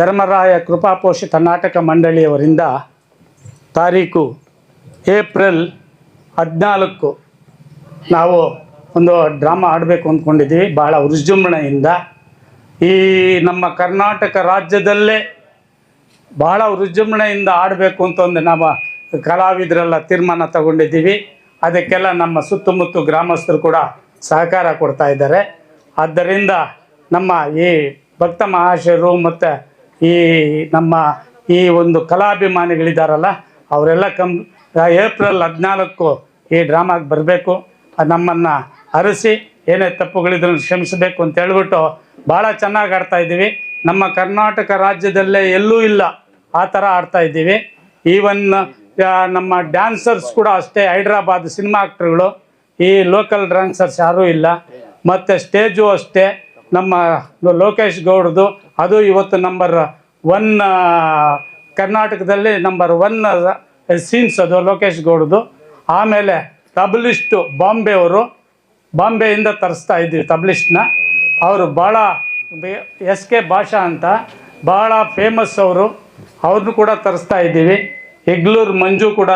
ಧರ್ಮರಾಯ ಕೃಪಾಪೋಷಿತ ನಾಟಕ ಮಂಡಳಿಯವರಿಂದ ತಾರೀಕು ಏಪ್ರಿಲ್ ಹದಿನಾಲ್ಕು ನಾವು ಒಂದು ಡ್ರಾಮಾ ಆಡಬೇಕು ಅಂದ್ಕೊಂಡಿದ್ದೀವಿ. ಬಹಳ ವಿಜೃಂಭಣೆಯಿಂದ ಈ ನಮ್ಮ ಕರ್ನಾಟಕ ರಾಜ್ಯದಲ್ಲೇ ಭಾಳ ವಿಜೃಂಭಣೆಯಿಂದ ಆಡಬೇಕು ಅಂತ ಒಂದು ನಮ್ಮ ಕಲಾವಿದರೆಲ್ಲ ತೀರ್ಮಾನ ತಗೊಂಡಿದ್ದೀವಿ. ಅದಕ್ಕೆಲ್ಲ ನಮ್ಮ ಸುತ್ತಮುತ್ತ ಗ್ರಾಮಸ್ಥರು ಕೂಡ ಸಹಕಾರ ಕೊಡ್ತಾ ಇದ್ದಾರೆ. ಆದ್ದರಿಂದ ನಮ್ಮ ಈ ಭಕ್ತ ಮಹಾಶಯರು ಮತ್ತು ಈ ನಮ್ಮ ಈ ಒಂದು ಕಲಾಭಿಮಾನಿಗಳಿದ್ದಾರಲ್ಲ ಅವರೆಲ್ಲ ಕಮ್ ಏಪ್ರಿಲ್ ಹದಿನಾಲ್ಕು ಈ ಡ್ರಾಮಾಗೆ ಬರಬೇಕು. ನಮ್ಮನ್ನು ಅರಸಿ ಏನೇ ತಪ್ಪುಗಳಿದ್ರು ಕ್ಷಮಿಸಬೇಕು ಅಂತ ಹೇಳ್ಬಿಟ್ಟು ಭಾಳ ಚೆನ್ನಾಗಿ ಆಡ್ತಾ ಇದ್ದೀವಿ. ನಮ್ಮ ಕರ್ನಾಟಕ ರಾಜ್ಯದಲ್ಲೇ ಎಲ್ಲೂ ಇಲ್ಲ ಆ ಥರ ಆಡ್ತಾ ಇದ್ದೀವಿ. ಈವನ್ ನಮ್ಮ ಡ್ಯಾನ್ಸರ್ಸ್ ಕೂಡ ಅಷ್ಟೇ, ಹೈದ್ರಾಬಾದ್ ಸಿನಿಮಾ ಆ್ಯಕ್ಟ್ರ್ಗಳು ಈ ಲೋಕಲ್ ಡ್ಯಾನ್ಸರ್ಸ್ ಯಾರೂ ಇಲ್ಲ. ಮತ್ತು ಸ್ಟೇಜು ಅಷ್ಟೇ, ನಮ್ಮ ಲೋಕೇಶ್ ಗೌಡ್ದು ಅದು ಇವತ್ತು ನಂಬರ್ ಒನ್ ಕರ್ನಾಟಕದಲ್ಲಿ ನಂಬರ್ ಒನ್ ಸೀನ್ಸ್ ಅದು, ಲೋಕೇಶ್ ಗೌಡ್ದು. ಆಮೇಲೆ ತಬ್ಲಿಸ್ಟು ಬಾಂಬೆ ಅವರು ಬಾಂಬೆಯಿಂದ ತರಿಸ್ತಾ ಇದ್ದೀವಿ ತಬ್ಲಿಸ್ಟ್ನ ಅವರು ಭಾಳ ಎಸ್ ಕೆ ಭಾಷಾ ಅಂತ ಭಾಳ ಫೇಮಸ್ ಅವರು. ಅವ್ರನ್ನೂ ಕೂಡ ತರಿಸ್ತಾ ಇದ್ದೀವಿ. ಹೆಗ್ಲೂರು ಮಂಜು ಕೂಡ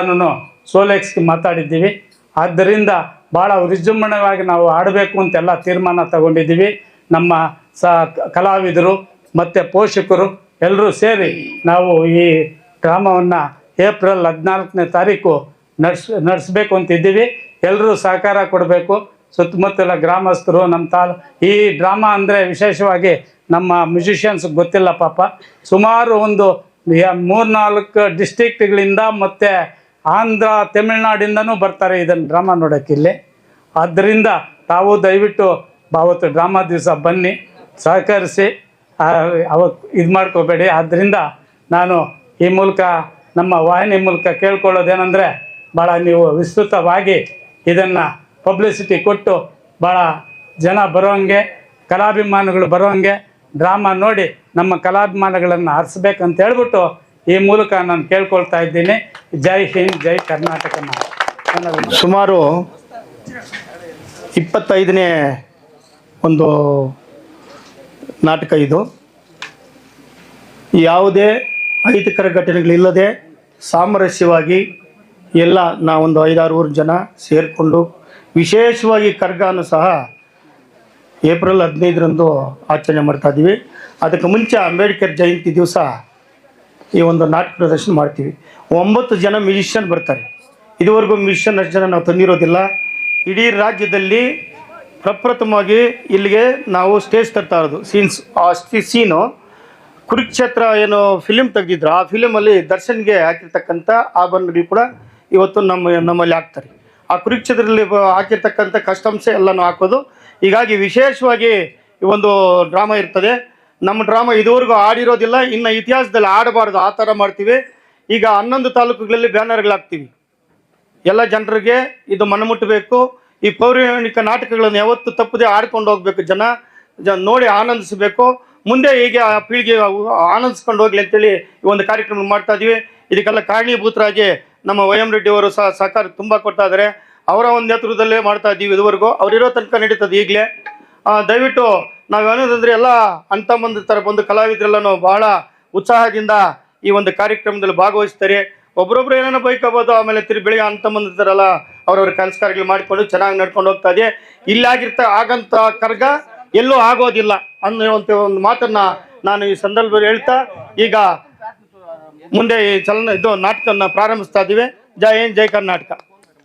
ಸೋಲೆಕ್ಸ್ಗೆ ಮಾತಾಡಿದ್ದೀವಿ. ಆದ್ದರಿಂದ ಭಾಳ ವಿಜೃಂಭಣೆಯಾಗಿ ನಾವು ಆಡಬೇಕು ಅಂತೆಲ್ಲ ತೀರ್ಮಾನ ತಗೊಂಡಿದ್ದೀವಿ. ನಮ್ಮ ಸ, ಕಲಾವಿದರು ಮತ್ತು ಪೋಷಕರು. ಎಲ್ಲರೂ ಸೇರಿ ನಾವು ಈ ಡ್ರಾಮವನ್ನು ಏಪ್ರಿಲ್ ಹದಿನಾಲ್ಕನೇ ತಾರೀಕು ನಡ್ಸ್, ನಡೆಸಬೇಕು ಅಂತಿದ್ದೀವಿ ಎಲ್ಲರೂ ಸಹಕಾರ ಕೊಡಬೇಕು. ಸುತ್ತಮುತ್ತಲ ಗ್ರಾಮಸ್ಥರು, ನಮ್ಮ ತಾ ಈ ಡ್ರಾಮಾ ಅಂದರೆ ವಿಶೇಷವಾಗಿ ನಮ್ಮ ಮ್ಯೂಸಿಷಿಯನ್ಸ್ ಗೊತ್ತಿಲ್ಲ ಪಾಪ. ಸುಮಾರು ಒಂದು ಮೂರ್ನಾಲ್ಕು ಡಿಸ್ಟಿಕ್ಟ್ಗಳಿಂದ ಮತ್ತು ಆಂಧ್ರ, ತಮಿಳ್ನಾಡಿಂದನೂ ಬರ್ತಾರೆ ಇದನ್ನು ಡ್ರಾಮಾ ನೋಡೋಕ್ಕೆ ಇಲ್ಲಿ. ಆದ್ದರಿಂದ ತಾವು ದಯವಿಟ್ಟು ಭಾವತ್ತು ಡ್ರಾಮಾ ದಿವಸ ಬನ್ನಿ, ಸಹಕರಿಸಿ. ಅವತ್ತು ಇದು ಮಾಡ್ಕೋಬೇಡಿ. ಆದ್ದರಿಂದ ನಾನು ಈ ಮೂಲಕ ನಮ್ಮ ವಾಹಿನಿ ಮೂಲಕ ಕೇಳ್ಕೊಳ್ಳೋದೇನೆಂದರೆ ಭಾಳ ನೀವು ವಿಸ್ತೃತವಾಗಿ ಇದನ್ನು ಪಬ್ಲಿಸಿಟಿ ಕೊಟ್ಟು ಭಾಳ ಜನ ಬರೋಂಗೆ, ಕಲಾಭಿಮಾನಿಗಳು ಬರೋಂಗೆ ಡ್ರಾಮಾ ನೋಡಿ ನಮ್ಮ ಕಲಾಭಿಮಾನಗಳನ್ನು ಹರಿಸ್ಬೇಕಂತ ಹೇಳ್ಬಿಟ್ಟು ಈ ಮೂಲಕ ನಾನು ಕೇಳ್ಕೊಳ್ತಾ ಇದ್ದೀನಿ. ಜೈ ಹಿಂದ್, ಜೈ ಕರ್ನಾಟಕ ಸುಮಾರು ಇಪ್ಪತ್ತೈದನೇ ಒಂದು ನಾಟಕ ಇದು. ಯಾವುದೇ ಅಹಿತಕರ ಘಟನೆಗಳಿಲ್ಲದೆ ಸಾಮರಸ್ಯವಾಗಿ ಎಲ್ಲ ನಾವೊಂದು ಐದಾರು ಊರು ಜನ ಸೇರಿಕೊಂಡು ವಿಶೇಷವಾಗಿ ಕರ್ಗಾನು ಸಹ ಏಪ್ರಿಲ್ ಹದಿನೈದರಂದು ಆಚರಣೆ ಮಾಡ್ತಾ ಇದ್ದೀವಿ. ಅದಕ್ಕೆ ಮುಂಚೆ ಅಂಬೇಡ್ಕರ್ ಜಯಂತಿ ದಿವಸ ಈ ಒಂದು ನಾಟಕ ಪ್ರದರ್ಶನ ಮಾಡ್ತೀವಿ. ಒಂಬತ್ತು ಜನ ಮ್ಯೂಸಿಷಿಯನ್ ಬರ್ತಾರೆ. ಇದುವರೆಗೂ ಮ್ಯೂಸಿಷಿಯನ್ ಅಷ್ಟು ಜನ ನಾವು ತಂದಿರೋದಿಲ್ಲ. ಇಡೀ ರಾಜ್ಯದಲ್ಲಿ ಪ್ರಪ್ರಥಮವಾಗಿ ಇಲ್ಲಿಗೆ ನಾವು ಸ್ಟೇಜ್ ತರ್ತಾ ಇರೋದು ಸೀನ್ಸ್ ಆ ಸೀನು ಕುರುಕ್ಷೇತ್ರ ಏನು ಫಿಲಿಮ್ ತೆಗೆದಿದ್ರು, ಆ ಫಿಲಿಮಲ್ಲಿ ದರ್ಶನ್ಗೆ ಹಾಕಿರ್ತಕ್ಕಂಥ ಆಭರಣಗಳು ಕೂಡ ಇವತ್ತು ನಮ್ಮ, ನಮ್ಮಲ್ಲಿ ಹಾಕ್ತಾರೆ. ಆ ಕುರುಕ್ಷೇತ್ರದಲ್ಲಿ ಹಾಕಿರ್ತಕ್ಕಂಥ ಕಸ್ಟಮ್ಸ್ ಎಲ್ಲನೂ ಹಾಕೋದು. ಹೀಗಾಗಿ ವಿಶೇಷವಾಗಿ ಈ ಒಂದು ಡ್ರಾಮಾ ಇರ್ತದೆ. ನಮ್ಮ ಡ್ರಾಮಾ ಇದುವರೆಗೂ ಆಡಿರೋದಿಲ್ಲ ಇನ್ನು ಇತಿಹಾಸದಲ್ಲಿ ಆಡಬಾರ್ದು ಆ ಥರ ಮಾಡ್ತೀವಿ. ಈಗ ಹನ್ನೊಂದು ತಾಲೂಕುಗಳಲ್ಲಿ ಬ್ಯಾನರ್ಗಳು ಹಾಕ್ತೀವಿ. ಎಲ್ಲ ಜನರಿಗೆ ಇದು ಮನಮುಟ್ಟಬೇಕು. ಈ ಪೌರಾಣಿಕ ನಾಟಕಗಳನ್ನು ಯಾವತ್ತು ತಪ್ಪದೆ ಆಡ್ಕೊಂಡು ಹೋಗ್ಬೇಕು. ಜನ ನೋಡಿ ಆನಂದಿಸಬೇಕು. ಮುಂದೆ ಹೀಗೆ ಆ ಪೀಳಿಗೆ ಆನಂದಿಸ್ಕೊಂಡು ಹೋಗ್ಲಿ ಅಂತೇಳಿ ಈ ಒಂದು ಕಾರ್ಯಕ್ರಮ ಮಾಡ್ತಾ ಇದೀವಿ. ಇದಕ್ಕೆಲ್ಲ ಕಾರಣೀಭೂತರಾಗಿ ನಮ್ಮ ವೈ ಎಂ ರೆಡ್ಡಿ ಅವರು ಸಹ ಸಹಕಾರ ತುಂಬ ಕೊಡ್ತಾ ಇದ್ದಾರೆ. ಅವರ ಒಂದು ನೇತೃತ್ವದಲ್ಲೇ ಮಾಡ್ತಾ ಇದ್ದೀವಿ ಇದುವರೆಗೂ. ಅವರಿರೋ ತನಕ ನಡೀತದೆ ಈಗಲೇ. ದಯವಿಟ್ಟು ನಾವೇನಂದ್ರೆ ಎಲ್ಲ ಅಂತ ಬಂದ ಥರ ಬಂದು ನಾವು ಬಹಳ ಉತ್ಸಾಹದಿಂದ ಈ ಒಂದು ಕಾರ್ಯಕ್ರಮದಲ್ಲಿ ಭಾಗವಹಿಸ್ತಾರೆ. ಒಬ್ರೊಬ್ರು ಏನೇನೋ ಬೈಕೋಬೋದು, ಆಮೇಲೆ ತಿರು ಬೆಳಿಗ್ಗೆ ಅಂತ ತಮ್ಮಂದಿರ್ತಾರಲ್ಲ ಅವ್ರವ್ರ ಕನಸ್ಕಾರಗಳು ಮಾಡಿಕೊಂಡು ಚೆನ್ನಾಗಿ ನಡ್ಕೊಂಡು ಹೋಗ್ತಾ ಇದೆ. ಇಲ್ಲಾಗಿರ್ತ ಆಗಂತ ಕರ್ಗ ಎಲ್ಲೂ ಆಗೋದಿಲ್ಲ ಅನ್ನುವಂತ ಒಂದು ಮಾತನ್ನ ನಾನು ಈ ಸಂದರ್ಭದಲ್ಲಿ ಹೇಳ್ತಾ, ಈಗ ಮುಂದೆ ಈ ಚಲನ ಇದು ನಾಟಕನ ಪ್ರಾರಂಭಿಸ್ತಾ ಇದ್ದೀವಿ ಜೈ ಏನ್ ಜೈ ಕರ್ನಾಟಕ.